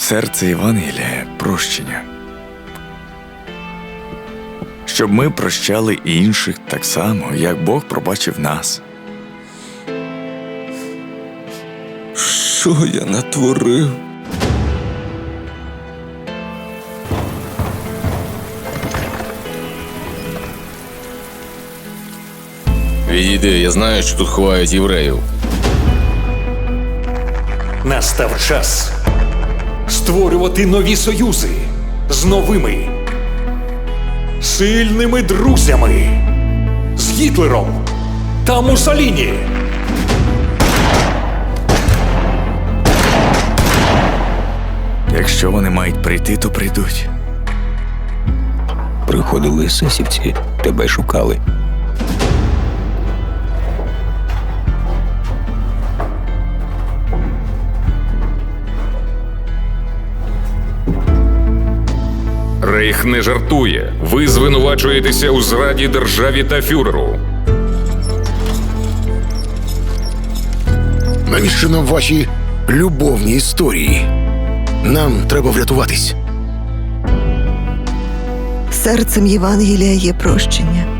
Серце Євангелія прощення. Щоб ми прощали інших так само, як Бог пробачив нас. Що я натворив? Відійди, я знаю, що тут ховають євреїв. Настав час створювати нові союзи з новими сильними друзями з Гітлером та Мусоліні. Якщо вони мають прийти, то прийдуть. Приходили есесівці, тебе шукали. Рейх не жартує. Ви звинувачуєтеся у зраді державі та фюреру. Навіщо нам ваші любовні історії? Нам треба врятуватись. Серцем Євангелія є прощення.